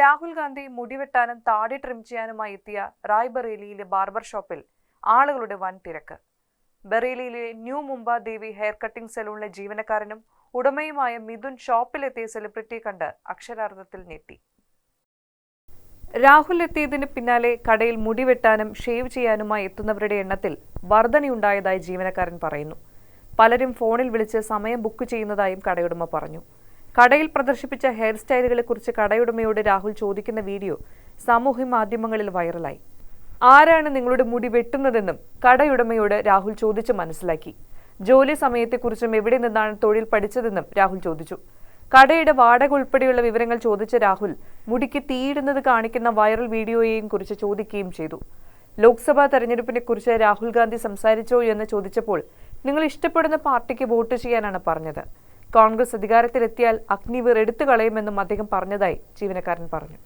രാഹുൽ ഗാന്ധി മുടിവെട്ടാനും താടി ട്രിം ചെയ്യാനുമായി എത്തിയ റായ്ബറേലിയിലെ ബാർബർ ഷോപ്പിൽ ആളുകളുടെ വൻ തിരക്ക്. ബറേലിയിലെ new Mumba Devi hair cutting സലൂണിലെ ജീവനക്കാരനും ഉടമയുമായ മിഥുൻ ഷോപ്പിലെത്തിയ സെലിബ്രിറ്റിയെ കണ്ട് അക്ഷരാർത്ഥത്തിൽ ഞെട്ടി. രാഹുൽ എത്തിയതിന് പിന്നാലെ കടയിൽ മുടി വെട്ടാനും ഷേവ് ചെയ്യാനുമായി എത്തുന്നവരുടെ എണ്ണത്തിൽ വർധനയുണ്ടായതായി ജീവനക്കാരൻ പറയുന്നു. പലരും ഫോണിൽ വിളിച്ച് സമയം ബുക്ക് ചെയ്യുന്നതായും കടയുടമ പറഞ്ഞു. കടയിൽ പ്രദർശിപ്പിച്ച ഹെയർ സ്റ്റൈലുകളെക്കുറിച്ച് കടയുടമയോട് രാഹുൽ ചോദിക്കുന്ന വീഡിയോ സാമൂഹ്യ മാധ്യമങ്ങളിൽ വൈറലായി. ആരാണ് നിങ്ങളുടെ മുടി വെട്ടുന്നതെന്നും കടയുടമയോട് രാഹുൽ ചോദിച്ച് മനസ്സിലാക്കി. ജോലി സമയത്തെക്കുറിച്ചും എവിടെ നിന്നാണ് തൊഴിൽ പഠിച്ചതെന്നും രാഹുൽ ചോദിച്ചു. കടയുടെ വാടക ഉൾപ്പെടെയുള്ള വിവരങ്ങൾ ചോദിച്ച രാഹുൽ മുടിക്ക് തീയിടുന്നത് കാണിക്കുന്ന വൈറൽ വീഡിയോയെയും കുറിച്ച് ചോദിക്കുകയും ചെയ്തു. ലോക്സഭാ തെരഞ്ഞെടുപ്പിനെ കുറിച്ച് രാഹുൽ ഗാന്ധി സംസാരിച്ചോ എന്ന് ചോദിച്ചപ്പോൾ നിങ്ങൾ ഇഷ്ടപ്പെടുന്ന പാർട്ടിക്ക് വോട്ട് ചെയ്യാനാണ് പറഞ്ഞത്. കോൺഗ്രസ് അധികാരത്തിലെത്തിയാൽ അഗ്നിവീർ എടുത്തു കളയുമെന്നും അദ്ദേഹം പറഞ്ഞതായി ജീവനക്കാരൻ പറഞ്ഞു